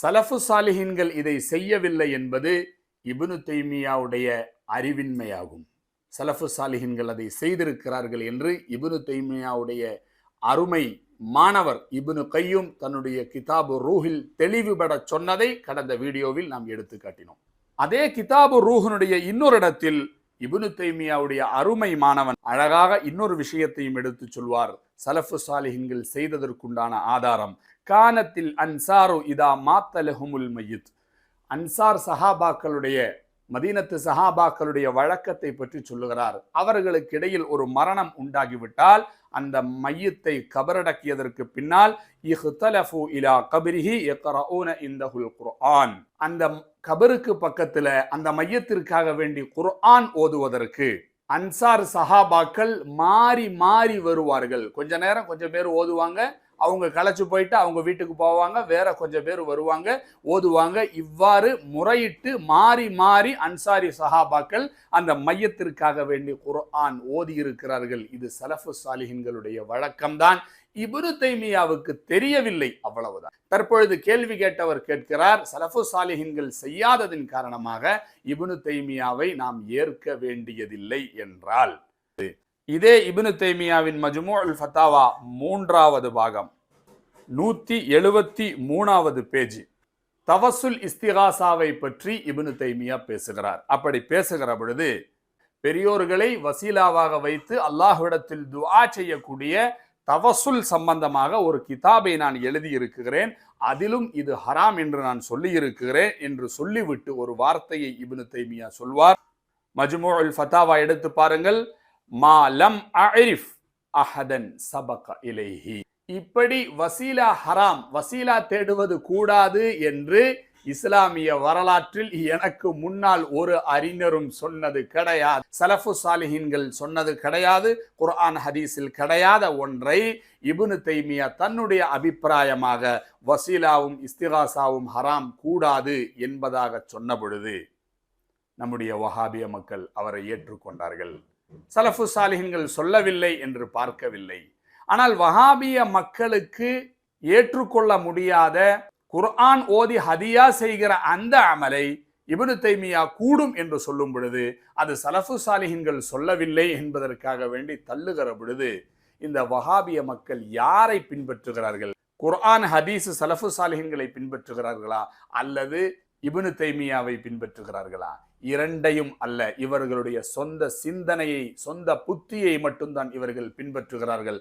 சலஃபு சாலிஹின்கள் இதை செய்யவில்லை என்பது இபுனு தைமியாவுடைய அறிவின்மையாகும். சலஃபு சாலிஹின்கள் அதை செய்திருக்கிறார்கள் என்று இபுனு தைமியாவுடைய அருமை மாணவர் இபுனு கையும் தன்னுடைய கிதாபு ரூஹில் தெளிவுபட சொன்னதை கடந்த வீடியோவில் நாம் எடுத்து காட்டினோம். அதே கிதாபு ரூஹனுடைய இன்னொரு இடத்தில் இபுனு தைமியாவுடைய அருமை மாணவன் அழகாக இன்னொரு விஷயத்தையும் எடுத்து சொல்வார். சலஃபு சாலிஹின்கள் செய்ததற்குண்டான ஆதாரம் கானத்தில் அன்சாரு இதா மாத்தலஹுமுல் மையித். அன்சார் சஹாபாக்களுடைய மதீனத்து சஹாபாக்களுடைய வழக்கத்தை பற்றி சொல்லுகிறார். அவர்களுக்கு இடையில் ஒரு மரணம் உண்டாகிவிட்டால் அந்த மையத்தை கபரடக்கியதற்கு பின்னால் இஹ்தலஃபு இலா கபிரிஹி இந்த ஹுல் குர்ஆன். அந்த கபருக்கு பக்கத்துல அந்த மையத்திற்காக வேண்டி குர்ஆன் ஓதுவதற்கு அன்சார் சஹாபாக்கள் மாறி மாறி வருவார்கள். கொஞ்ச நேரம் கொஞ்சம் பேர் ஓதுவாங்க அவங்க களைச்சு போயிட்டு அவங்க வீட்டுக்கு போவாங்க. வேற கொஞ்சம் பேர் வருவாங்க ஓதுவாங்க. இவ்வாறு முறையிட்டு மாறி மாறி அன்சாரி சஹாபாக்கள் அந்த மையத்திற்காக வேண்டி குர்ஆன் ஓதி இருக்கிறார்கள். இது சலஃபு சாலிஹின்களுடைய வழக்கம்தான். இபுரு தைமியாவுக்கு தெரியவில்லை அவ்வளவுதான். தற்பொழுது கேள்வி கேட்டவர் கேட்கிறார் சலஃபு சாலிஹின்கள் செய்யாததின் காரணமாக இபுனு தைமியாவை நாம் ஏற்க வேண்டியதில்லை என்றால். இதே இப்னு தைமியாவின் மஜ்மு அல் ஃபத்தாவா மூன்றாவது பாகம். நூற்றி எழுபத்தி மூணாவது பேஜ். தவசுல் இஸ்திகாசாவை பற்றி இப்னு தைமியா பேசுகிறார். அப்படி பேசுகிற பொழுது பெரியோர்களை வசீலாவாக வைத்து அல்லாஹ்விடத்தில் துஆ செய்யக்கூடிய தவசுல் சம்பந்தமாக ஒரு கிதாபை நான் எழுதியிருக்கிறேன். அதிலும் இது ஹராம் என்று நான் சொல்லி இருக்கிறேன் என்று சொல்லிவிட்டு ஒரு வார்த்தையை இப்னு தைமியா சொல்வார். மஜ்மு அல் ஃபத்தாவா எடுத்து பாருங்கள். மா லம் அரிஃப் அஹதன் சபக இலைஹி. இப்படி வசீலா ஹராம் வசீலா தேடுவது கூடாது என்று இஸ்லாமிய வரலாற்றில் எனக்கு முன்னால் ஒரு அறிஞரும் சொன்னது கிடையாது. சலஃபு சாலிஹின்கள் சொன்னது கிடையாது குர்ஆன் ஹதீஸில் கிடையாத ஒன்றை இபுனு தைமியா தன்னுடைய அபிப்பிராயமாக வசீலாவும் இஸ்திகாசாவும் ஹராம் கூடாது என்பதாக சொன்ன பொழுது நம்முடைய வஹாபிய மக்கள் அவரை ஏற்றுக்கொண்டார்கள். சலஃபு சாலிஹின்கள் சொல்லவில்லை என்று பார்க்கவில்லை. ஆனால் வஹாபிய மக்களுக்கு ஏற்றுக்கொள்ள முடியாத குர்ஆன் ஓதி ஹதியா செய்கிற அந்த அமலை இபனு தைமியா கூடும் என்று சொல்லும் பொழுது அது சலஃபு சாலிஹின்கள் சொல்லவில்லை என்பதற்காக வேண்டி தள்ளுகிற பொழுது இந்த வஹாபிய மக்கள் யாரை பின்பற்றுகிறார்கள்? குர்ஆன் ஹதீஸ் சலஃபு சாலிஹின்களை பின்பற்றுகிறார்களா? அல்லது இபனு தைமியாவை பின்பற்றுகிறார்களா? இரண்டையும் அல்ல இவர்களுடைய சொந்த சிந்தனையை சொந்த புத்தியை மட்டும்தான் இவர்கள் பின்பற்றுகிறார்கள்.